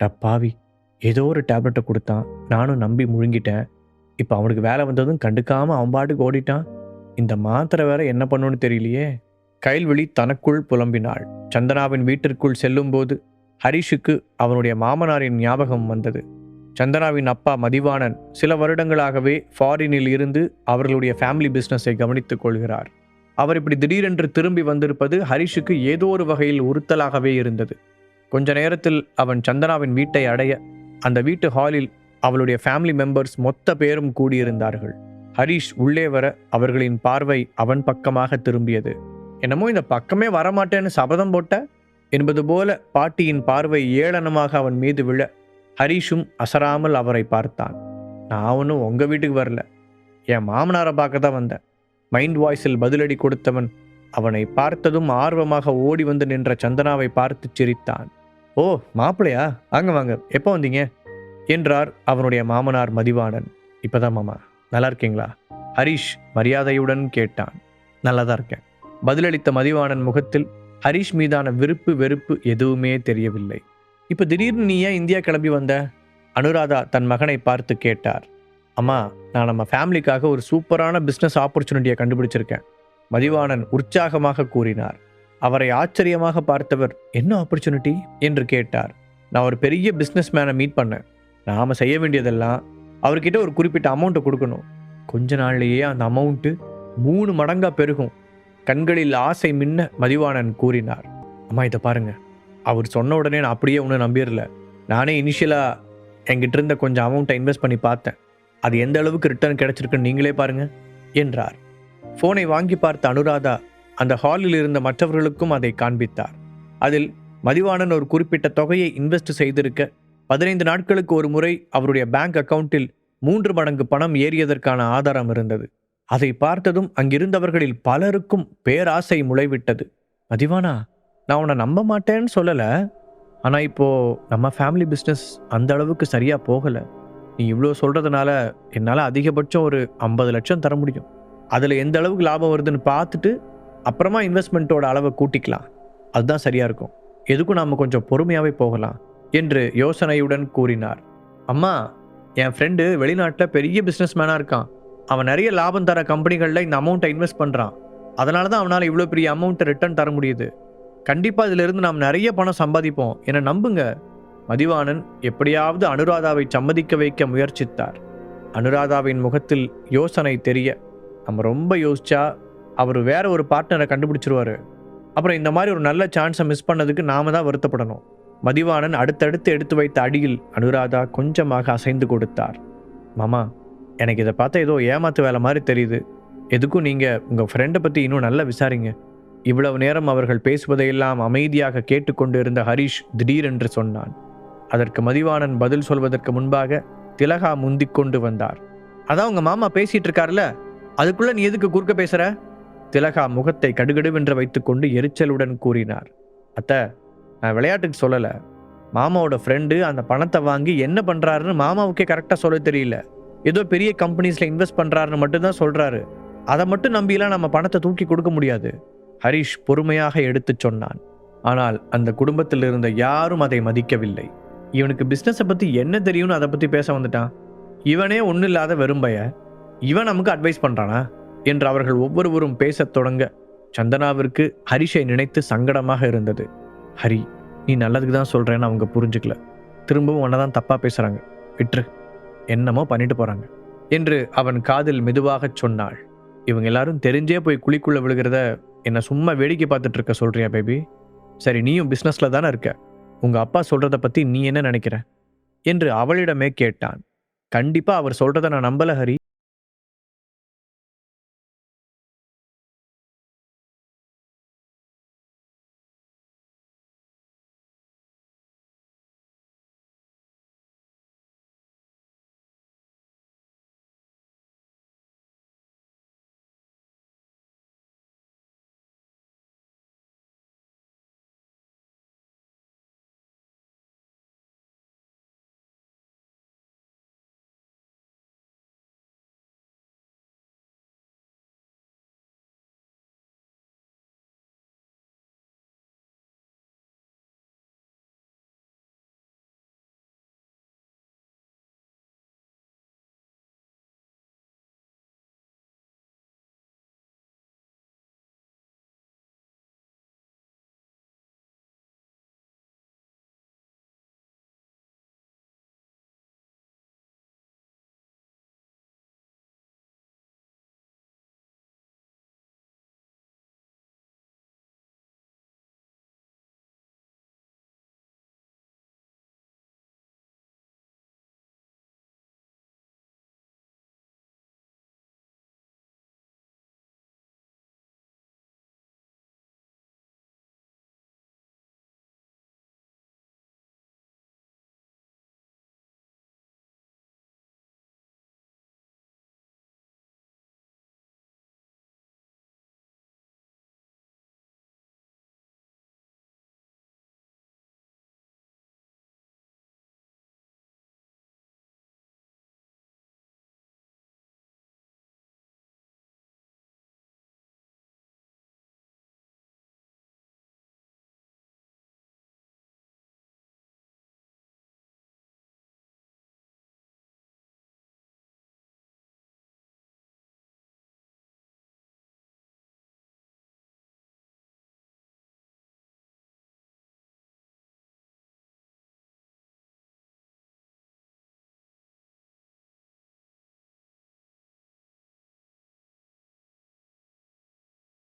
டப்பாவி. ஏதோ ஒரு டேப்லெட்டை கொடுத்தான். நானும் நம்பி முழுங்கிட்டேன். இப்போ அவனுக்கு வேலை வந்ததும் கண்டுக்காமல் அவன் பாட்டுக்கு ஓடிட்டான். இந்த மாத்திரை வேற என்ன பண்ணுன்னு தெரியலையே. கைல்வெளி தனக்குள் புலம்பினாள். சந்தனாவின் வீட்டிற்குள் செல்லும்போது ஹரிஷுக்கு அவனுடைய மாமனாரின் ஞாபகம் வந்தது. சந்தனாவின் அப்பா மதிவாணன் சில வருடங்களாகவே ஃபாரினில் இருந்து அவர்களுடைய ஃபேமிலி பிஸ்னஸை கவனித்துக் கொள்கிறார். அவர் இப்படி திடீரென்று திரும்பி வந்திருப்பது ஹரிஷுக்கு ஏதோ ஒரு வகையில் உறுத்தலாகவே இருந்தது. கொஞ்ச நேரத்தில் அவன் சந்தனாவின் வீட்டை அடைய அந்த வீட்டு ஹாலில் அவளுடைய ஃபேமிலி மெம்பர்ஸ் மொத்த பேரும் கூடியிருந்தார்கள். ஹரிஷ் உள்ளே வர அவர்களின் பார்வை அவன் பக்கமாக திரும்பியது. என்னமோ இந்த பக்கமே வரமாட்டேன்னு சபதம் போட்ட? என்பது போல பாட்டியின் பார்வை ஏளனமாக அவன் மீது விழ ஹரிஷும் அசராமல் அவரை பார்த்தான். நான் ஒன்றும் உங்கள் வீட்டுக்கு வரல. என் மாமனாரை பார்க்க தான் வந்தேன். மைண்ட் வாய்ஸில் பதிலடி கொடுத்தவன் அவனை பார்த்ததும் ஆர்வமாக ஓடி வந்து நின்ற சந்தனாவை பார்த்து சிரித்தான். ஓ மாப்பிளையா வாங்க வாங்க. எப்போ வந்தீங்க? என்றார் அவனுடைய மாமனார் மதிவாணன். இப்போதான் மாமா. நல்லா இருக்கீங்களா? ஹரிஷ் மரியாதையுடன் கேட்டான். நல்லா தான் இருக்கேன். பதிலளித்த மதிவாணன் முகத்தில் ஹரிஷ் மீதான விருப்பு வெறுப்பு எதுவுமே தெரியவில்லை. இப்போ திடீர்னு நீ ஏன் இந்தியா கிளம்பி வந்த? அனுராதா தன் மகனை பார்த்து கேட்டார். அம்மா நான் நம்ம ஃபேமிலிக்காக ஒரு சூப்பரான பிஸ்னஸ் ஆப்பர்ச்சுனிட்டியை கண்டுபிடிச்சிருக்கேன். மதிவாணன் உற்சாகமாக கூறினார். அவரை ஆச்சரியமாக பார்த்தவர் என்ன ஆப்பர்ச்சுனிட்டி என்று கேட்டார். நான் ஒரு பெரிய பிஸ்னஸ் மேனை மீட் பண்ணேன். நாம் செய்ய வேண்டியதெல்லாம் அவர்கிட்ட ஒரு குறிப்பிட்ட அமௌண்ட்டை கொடுக்கணும். கொஞ்ச நாள்லேயே அந்த அமௌண்ட்டு மூணு மடங்காக பெருகும். கண்களில் ஆசை மின்ன மதிவாணன் கூறினார். அம்மா இதை பாருங்க. அவர் சொன்ன உடனே நான் அப்படியே ஒன்றும் நம்பிடல. நானே இனிஷியலாக என்கிட்ட இருந்த கொஞ்சம் அமௌண்ட்டை இன்வெஸ்ட் பண்ணி பார்த்தேன். அது எந்த அளவுக்கு ரிட்டர்ன் கிடைச்சிருக்குன்னு நீங்களே பாருங்க என்றார். ஃபோனை வாங்கி பார்த்த அனுராதா அந்த ஹாலில் இருந்த மற்றவர்களுக்கும் அதை காண்பித்தார். அதில் மதிவாணன் ஒரு குறிப்பிட்ட தொகையை இன்வெஸ்ட் செய்திருக்க பதினைந்து நாட்களுக்கு ஒரு முறை அவருடைய பேங்க் அக்கவுண்டில் மூன்று மடங்கு பணம் ஏறியதற்கான ஆதாரம் இருந்தது. அதை பார்த்ததும் அங்கிருந்தவர்களில் பலருக்கும் பேராசை முளைவிட்டது. மதிவானா நான் உன்னை நம்ப மாட்டேன்னு சொல்லலை. ஆனால் இப்போ நம்ம ஃபேமிலி பிஸ்னஸ் அந்த அளவுக்கு சரியாக போகலை. நீ இவ்வளோ சொல்கிறதுனால என்னால் அதிகபட்சம் ஒரு ஐம்பது லட்சம் தர முடியும். அதில் எந்த அளவுக்கு லாபம் வருதுன்னு பார்த்துட்டு அப்புறமா இன்வெஸ்ட்மெண்ட்டோட அளவை கூட்டிக்கலாம். அதுதான் சரியாக இருக்கும். எதுக்கும் நாம் கொஞ்சம் பொறுமையாகவே போகலாம் என்று யோசனையுடன் கூறினார். அம்மா என் ஃப்ரெண்டு வெளிநாட்டில் பெரிய பிஸ்னஸ் மேனாக இருக்கான். அவன் நிறைய லாபம் தர கம்பெனிகளில் இந்த அமௌண்ட்டை இன்வெஸ்ட் பண்ணுறான் அதனால தான் அவனால் இவ்வளோ பெரிய அமௌண்ட்டை ரிட்டர்ன் தர முடியுது. கண்டிப்பாக இதிலிருந்து நாம் நிறைய பணம் சம்பாதிப்போம் என நம்புங்க. மதிவாணன் எப்படியாவது அனுராதாவை சம்மதிக்க வைக்க முயற்சித்தார். அனுராதாவின் முகத்தில் யோசனை தெரிய நம்ம ரொம்ப யோசிச்சா அவர் வேற ஒரு பார்ட்னரை கண்டுபிடிச்சிருவாரு. அப்புறம் இந்த மாதிரி ஒரு நல்ல சான்ஸை மிஸ் பண்ணதுக்கு நாம தான் வருத்தப்படணும். மதிவாணன் அடுத்தடுத்து எடுத்து வைத்த அடியில் அனுராதா கொஞ்சமாக அசைந்து கொடுத்தார். மாமா எனக்கு இதை பார்த்தா ஏதோ ஏமாத்து வேலை மாதிரி தெரியுது. எதுக்கும் நீங்கள் உங்கள் ஃப்ரெண்டை பற்றி இன்னும் நல்லா விசாரிங்க. இவ்வளவு நேரம் அவர்கள் பேசுவதையெல்லாம் அமைதியாக கேட்டுக்கொண்டு இருந்த ஹரிஷ் திடீரென்று சொன்னான். அதற்கு மதிவாணன் பதில் சொல்வதற்கு முன்பாக திலகா முந்திக் கொண்டு வந்தார். அதான் உங்கள் மாமா பேசிகிட்டு இருக்கார்ல அதுக்குள்ள நீ எதுக்கு குறுக்க பேசுற? திலகா முகத்தை கடுகடுவென்று வைத்துக்கொண்டு எரிச்சலுடன் கூறினார். அத்த நான் விளையாட்டுக்கு சொல்லலை. மாமாவோட ஃப்ரெண்டு அந்த பணத்தை வாங்கி என்ன பண்றாருன்னு மாமாவுக்கே கரெக்டாக சொல்ல தெரியல. ஏதோ பெரிய கம்பெனிஸில் இன்வெஸ்ட் பண்றாருன்னு மட்டும்தான் சொல்றாரு. அதை மட்டும் நம்பிலாம் நம்ம பணத்தை தூக்கி கொடுக்க முடியாது. ஹரிஷ் பொறுமையாக எடுத்துச் சொன்னான். ஆனால் அந்த குடும்பத்தில் இருந்த யாரும் அதை மதிக்கவில்லை. இவனுக்கு பிஸ்னஸை பற்றி என்ன தெரியும்னு அதை பற்றி பேச வந்துட்டான். இவனே ஒன்றும் இல்லாத வெறும்பைய இவன் நமக்கு அட்வைஸ் பண்ணுறானா என்று அவர்கள் ஒவ்வொருவரும் பேசத் தொடங்க சந்தனாவிற்கு ஹரிஷை நினைத்து சங்கடமாக இருந்தது. ஹரி நீ நல்லதுக்கு தான் சொல்கிறேன்னு அவங்க புரிஞ்சுக்கல. திரும்பவும் உன்னை தான் தப்பாக பேசுகிறாங்க விட்டுரு. என்னமோ பண்ணிட்டு போகிறாங்க என்று அவன் காதில் மெதுவாகச் சொன்னாள். இவங்க எல்லாரும் தெரிஞ்சே போய் குழிக்குள்ளே விழுகிறத என்னை சும்மா வேடிக்கை பார்த்துட்டு இருக்க சொல்றியா பேபி சரி நீயும் பிஸ்னஸில் தானே இருக்க. உங்க அப்பா சொல்கிறத பத்தி நீ என்ன நினைக்கிற? என்று அவளிடமே கேட்டான். கண்டிப்பாக அவர் சொல்கிறத நான் நம்பல ஹரி.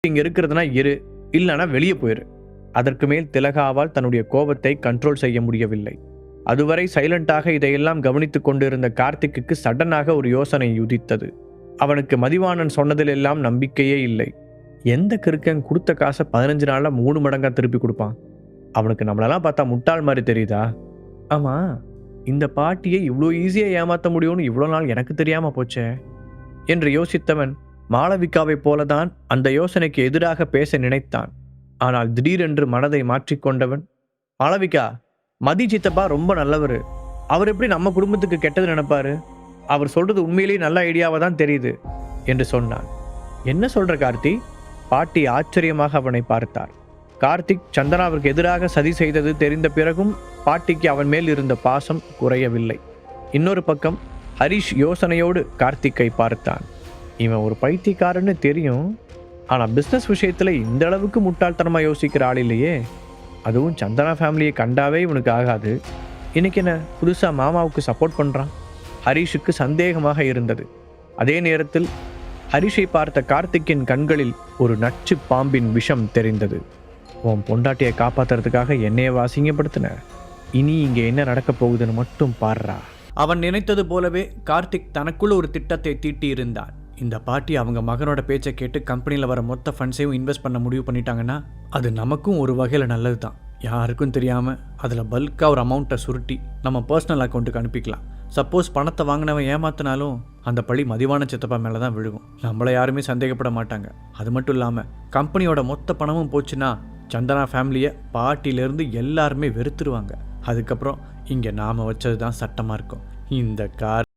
இங்க இருக்கிறதுனா இரு இல்லைன்னா வெளியே போயிரு. அதற்கு மேல் திலகாவால் தன்னுடைய கோபத்தை கண்ட்ரோல் செய்ய முடியவில்லை. அதுவரை சைலண்டாக இதையெல்லாம் கவனித்துக் கொண்டிருந்த கார்த்திக்குக்கு சடனாக ஒரு யோசனை உதித்தது. அவனுக்கு மதிவாணன் சொன்னதிலெல்லாம் நம்பிக்கையே இல்லை. எந்த கிறுக்கன் கொடுத்த காசை பதினஞ்சு நாளில் மூணு மடங்காக திருப்பி கொடுப்பான்? அவனுக்கு நம்மளெல்லாம் பார்த்தா முட்டாள் மாதிரி தெரியுதா? ஆமா இந்த பாட்டியை இவ்வளோ ஈஸியாக ஏமாற்ற முடியும்னு இவ்வளோ நாள் எனக்கு தெரியாமல் போச்சே? என்று யோசித்தவன் மாளவிகாவைப் போலதான் அந்த யோசனைக்கு எதிராக பேச நினைத்தான். ஆனால் திடீரென்று மனதை மாற்றிக்கொண்டவன் மாளவிகா மதி சித்தப்பா ரொம்ப நல்லவர். அவர் எப்படி நம்ம குடும்பத்துக்கு கெட்டது நினைப்பாரு? அவர் சொல்றது உண்மையிலேயே நல்ல ஐடியாவாக தான் தெரியுது என்று சொன்னான். என்ன சொல்ற கார்த்தி? பாட்டி ஆச்சரியமாக அவனை பார்த்தார். கார்த்திக் சந்தனாவிற்கு எதிராக சதி செய்தது தெரிந்த பிறகும் பாட்டிக்கு அவன் மேல் இருந்த பாசம் குறையவில்லை. இன்னொரு பக்கம் ஹரிஷ் யோசனையோடு கார்த்திக்கை பார்த்தான். இவன் ஒரு பைத்தியக்காரன்னு தெரியும். ஆனால் பிஸ்னஸ் விஷயத்தில் இந்த அளவுக்கு முட்டாள்தனமாக யோசிக்கிற ஆள் இல்லையே. அதுவும் சந்தனா ஃபேமிலியை கண்டாவே இவனுக்கு ஆகாது. இன்னைக்கு என்ன புதுசாக மாமாவுக்கு சப்போர்ட் பண்ணுறான் ஹரிஷுக்கு சந்தேகமாக இருந்தது. அதே நேரத்தில் ஹரிஷை பார்த்த கார்த்திக்கின் கண்களில் ஒரு நச்சு பாம்பின் விஷம் தெரிந்தது. உன் பொண்டாட்டியை காப்பாத்துறதுக்காக என்னையை வாசிங்கப்படுத்தின இனி இங்கே என்ன நடக்கப் போகுதுன்னு மட்டும் பாடுறா அவன் நினைத்தது போலவே கார்த்திக் தனக்குள் ஒரு திட்டத்தை தீட்டியிருந்தான். இந்த பாட்டி அவங்க மகனோட பேச்சை கேட்டு கம்பெனியில் வர மொத்த ஃபண்ட்ஸையும் இன்வெஸ்ட் பண்ண முடிவு பண்ணிட்டாங்கன்னா அது நமக்கும் ஒரு வகையில் நல்லது தான் யாருக்கும் தெரியாமல் அதில் பல்காக ஒரு அமௌண்ட்டை சுருட்டி நம்ம பர்சனல் அக்கௌண்ட்டுக்கு அனுப்பிக்கலாம். சப்போஸ் பணத்தை வாங்கினவன் ஏமாத்தினாலும் அந்த பழி மதிவான சித்தப்பா மேலே தான் விழுகும். நம்மளை யாருமே சந்தேகப்பட மாட்டாங்க. அது மட்டும் இல்லாமல் கம்பெனியோட மொத்த பணமும் போச்சுன்னா சந்தனா ஃபேமிலியை பாட்டியிலேருந்து எல்லாருமே வெறுத்துருவாங்க. அதுக்கப்புறம் இங்கே நாம் வச்சது தான் சட்டமாக இருக்கும். இந்த கார்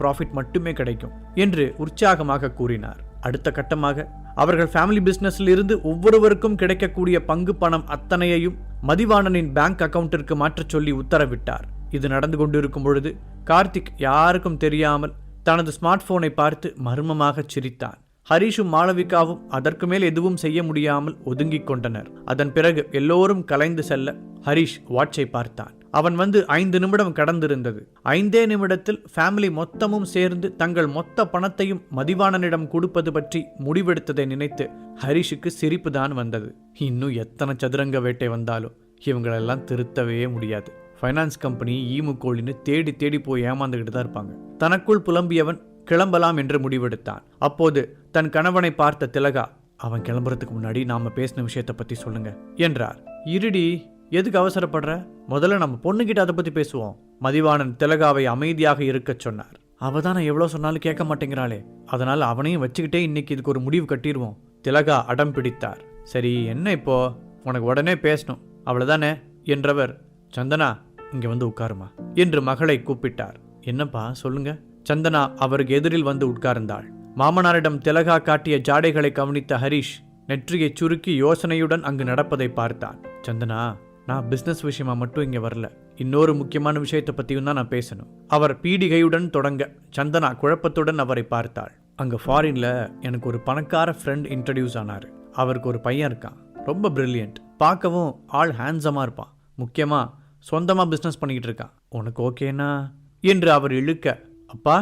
ப்ராஃபிட் மட்டுமே கிடைக்கும் என்று உற்சாகமாக கூறினார். அடுத்த கட்டமாக அவர்கள் ஃபேமிலி பிசினஸில் இருந்து ஒவ்வொருவருக்கும் கிடைக்கக்கூடிய பங்கு பணம் அத்தனையையும் மதிவாணனின் பேங்க் அக்கவுண்டிற்கு மாற்றச் சொல்லி உத்தரவிட்டார். இது நடந்து கொண்டிருக்கும் பொழுது கார்த்திக் யாருக்கும் தெரியாமல் தனது ஸ்மார்ட் போனை பார்த்து மர்மமாக சிரித்தான். ஹரிஷும் மாளவிகாவும் அதற்கு மேல் எதுவும் செய்ய முடியாமல் ஒதுங்கிக் கொண்டனர். அதன் பிறகு எல்லோரும் கலைந்து செல்ல ஹரிஷ் வாட்சை பார்த்தான். அவன் வந்து ஐந்து நிமிடம் கடந்திருந்தது. ஐந்தே நிமிடத்தில் ஃபேமிலி மொத்தமும் சேர்ந்து தங்கள் மொத்த பணத்தையும் மதிவாணனிடம் கொடுப்பது பற்றி முடிவெடுத்ததை நினைத்து ஹரிஷுக்கு சிரிப்பு தான் வந்தது. இன்னும் எத்தனை சதுரங்க வேட்டை வந்தாலும் இவங்களெல்லாம் திருத்தவே முடியாது. ஃபைனான்ஸ் கம்பெனி ஈமு தேடி தேடி போய் ஏமாந்துக்கிட்டு தான் இருப்பாங்க. தனக்குள் புலம்பியவன் கிளம்பலாம் என்று முடிவெடுத்தான். அப்போது தன் கணவனை பார்த்த திலகா அவன் கிளம்புறதுக்கு முன்னாடி நாம பேசின விஷயத்தை பத்தி சொல்லுங்க என்றார். இருடி எதுக்கு அவசரப்படுற? முதல்ல நம்ம பொண்ணுகிட்ட அதை பத்தி பேசுவோம். மதிவாணன் திலகாவை அமைதியாக இருக்கச் சொன்னார். அவ தான் எவ்வளோ சொன்னாலும் கேட்க மாட்டேங்கிறாளே. அதனால அவனையும் வச்சுக்கிட்டே இன்னைக்கு இதுக்கு ஒரு முடிவு கட்டிடுவோம். திலகா அடம் பிடித்தார். சரி என்ன இப்போ? உனக்கு உடனே பேசணும். அவ்வளவுதானே? என்றவர் சந்தனா இங்க வந்து உட்காருமா? என்று மகளை கூப்பிட்டார். என்னப்பா சொல்லுங்க. சந்தனா அவருக்கு எதிரில் வந்து உட்கார்ந்தாள். மாமனாரிடம் திலகா காட்டிய ஜாடைகளை கவனித்த ஹரிஷ் நெற்றியை சுருக்கி யோசனையுடன் அங்கு நடப்பதை பார்த்தான். சந்தனா நான் பிஸ்னஸ் விஷயமா மட்டும் இங்கே வரல. இன்னொரு முக்கியமான விஷயத்தை பற்றியும் தான் நான் பேசணும். அவர் பீடிகையுடன் தொடங்க சந்தனா குழப்பத்துடன் அவரை பார்த்தாள். அங்கே ஃபாரின்ல எனக்கு ஒரு பணக்கார ஃப்ரெண்ட் இன்ட்ரடியூஸ் ஆனார். அவருக்கு ஒரு பையன் இருக்கான். ரொம்ப பிரில்லியன்ட் பார்க்கவும் ஆள் ஹேண்ட்ஸமாக இருப்பான். முக்கியமாக சொந்தமாக பிஸ்னஸ் பண்ணிக்கிட்டு இருக்கான். உனக்கு ஓகேனா என்று அவர் இழுக்க அப்பா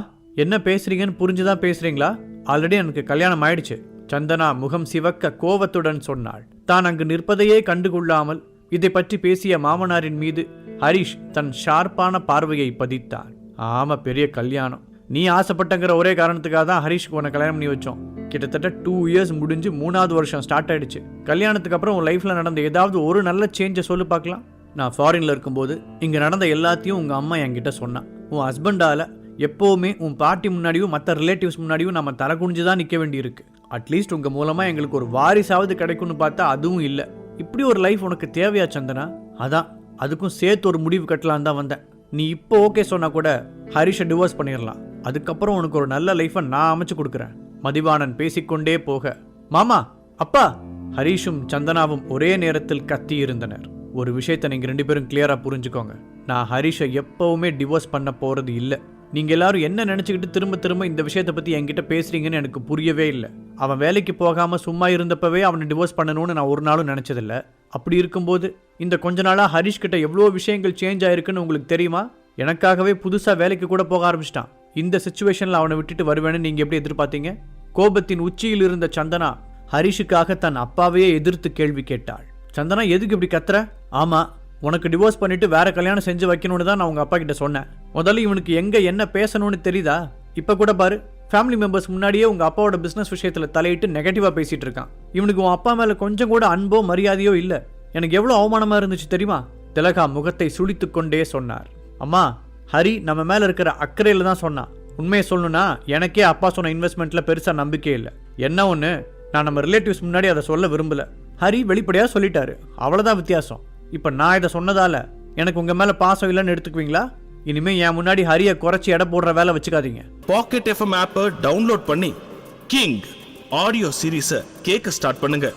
என்ன பேசுறீங்கன்னு புரிஞ்சுதான் பேசுறீங்களா? ஆல்ரெடி எனக்கு கல்யாணம் ஆயிடுச்சு. சந்தனா முகம் சிவக்க கோவத்துடன் சொன்னாள். தான் அங்கு நிற்பதையே கண்டுகொள்ளாமல் இதை பற்றி பேசிய மாமனாரின் மீது ஹரிஷ் தன் ஷார்ப்பான பார்வையை பதித்தார். ஆமா பெரிய கல்யாணம். நீ ஆசைப்பட்டங்கிற ஒரே காரணத்துக்காக தான் ஹரிஷ்க்கு உன்னை கல்யாணம் பண்ணி வச்சோம். கிட்டத்தட்ட டூ இயர்ஸ் முடிஞ்சு மூணாவது வருஷம் ஸ்டார்ட் ஆயிடுச்சு. கல்யாணத்துக்கு அப்புறம் உன் லைஃப்பில் நடந்த ஏதாவது ஒரு நல்ல சேஞ்சை சொல்லு பார்க்கலாம். நான் ஃபாரினில் இருக்கும்போது இங்கே நடந்த எல்லாத்தையும் உங்கள் அம்மா என்கிட்ட சொன்னான் உன் ஹஸ்பண்டால் எப்போவுமே உன் பாட்டி முன்னாடியும் மற்ற ரிலேட்டிவ்ஸ் முன்னாடியும் நம்ம தலை குனிஞ்சு தான் நிற்க வேண்டியிருக்கு. அட்லீஸ்ட் உங்கள் மூலமாக எங்களுக்கு ஒரு வாரிசாவது கிடைக்கும்னு பார்த்தா அதுவும் இல்லை. இப்படி ஒரு லைஃப் உனக்கு தேவையா சந்தனா? அதான் அதுக்கும் சேர்த்து ஒரு முடிவு கட்டலாம் தான் வந்தேன். நீ இப்போ ஓகே சொன்னா கூட ஹரிஷை டிவோர்ஸ் பண்ணிடலாம். அதுக்கப்புறம் உனக்கு ஒரு நல்ல லைஃப்பை நான் அமைச்சு கொடுக்குறேன். மதிவாணன் பேசிக்கொண்டே போக மாமா அப்பா! ஹரிஷும் சந்தனாவும் ஒரே நேரத்தில் கத்தி இருந்தனர். ஒரு விஷயத்தை நீங்கள் ரெண்டு பேரும் கிளியராக புரிஞ்சுக்கோங்க. நான் ஹரிஷை எப்பவுமே டிவோர்ஸ் பண்ண போகிறது இல்லை. நீங்கள் எல்லாரும் என்ன நினச்சிக்கிட்டு திரும்ப திரும்ப இந்த விஷயத்தை பற்றி என்கிட்ட பேசுகிறீங்கன்னு எனக்கு புரியவே இல்லை. அவன் வேலைக்கு போகாமல் சும்மா இருந்தப்பவே அவனை டிவோர்ஸ் பண்ணணும்னு நான் ஒரு நாளும் நினச்சதில்ல. அப்படி இருக்கும்போது இந்த கொஞ்ச நாளாக ஹரிஷ் கிட்ட எவ்வளோ விஷயங்கள் சேஞ்ச் ஆயிருக்குன்னு உங்களுக்கு தெரியுமா? எனக்காகவே புதுசாக வேலைக்கு கூட போக ஆரம்பிச்சிட்டான். இந்த சுச்சுவேஷனில் அவனை விட்டுட்டு வருவேன்னு நீங்கள் எப்படி எதிர்பார்த்தீங்க? கோபத்தின் உச்சியில் இருந்த சந்தனா ஹரிஷுக்காக தன் அப்பாவையே எதிர்த்து கேள்வி கேட்டாள். சந்தனா எதுக்கு இப்படி கத்துற? ஆமாம் உனக்கு டிவோர்ஸ் பண்ணிட்டு வேற கல்யாணம் செஞ்சு வைக்கணும்னு தான் நான் உங்க அப்பா கிட்ட சொன்னேன். முதல்ல இவனுக்கு எங்க என்ன பேசணும்னு தெரியுதா? இப்ப கூட பாரு ஃபேமிலி மெம்பர்ஸ் முன்னாடியே உங்க அப்பாவோட பிசினஸ் விஷயத்துல தலையிட்டு நெகட்டிவா பேசிட்டு இருக்கான். இவனுக்கு உன் அப்பா மேல கொஞ்சம் கூட அன்போ மரியாதையோ இல்ல. எனக்கு எவ்வளவு அவமானமா இருந்துச்சு தெரியுமா? திலகா முகத்தை சுழித்து கொண்டே சொன்னார். அம்மா ஹரி நம்ம மேல இருக்கிற அக்கறையில தான் சொன்னான். உண்மையை சொல்லணும்னா எனக்கே அப்பா சொன்ன இன்வெஸ்ட்மெண்ட்ல பெருசா நம்பிக்கை இல்லை. என்ன ஒன்று நான் நம்ம ரிலேட்டிவ்ஸ் முன்னாடி அதை சொல்ல விரும்பல. ஹரி வெளிப்படையா சொல்லிட்டாரு. அவ்வளவுதான் வித்தியாசம். இப்போ நான் இதை சொன்னதால் எனக்கு உங்கள் மேலே பாசம் இல்லைன்னு எடுத்துக்குவீங்களா? இனிமேல் என் முன்னாடி ஹரியை குறைச்சி எடை போடுற வேலை வச்சுக்காதீங்க. பாக்கெட் எஃப்எம் ஆப்பை டவுன்லோட் பண்ணி கிங் ஆடியோ சீரீஸை கேட்க ஸ்டார்ட் பண்ணுங்கள்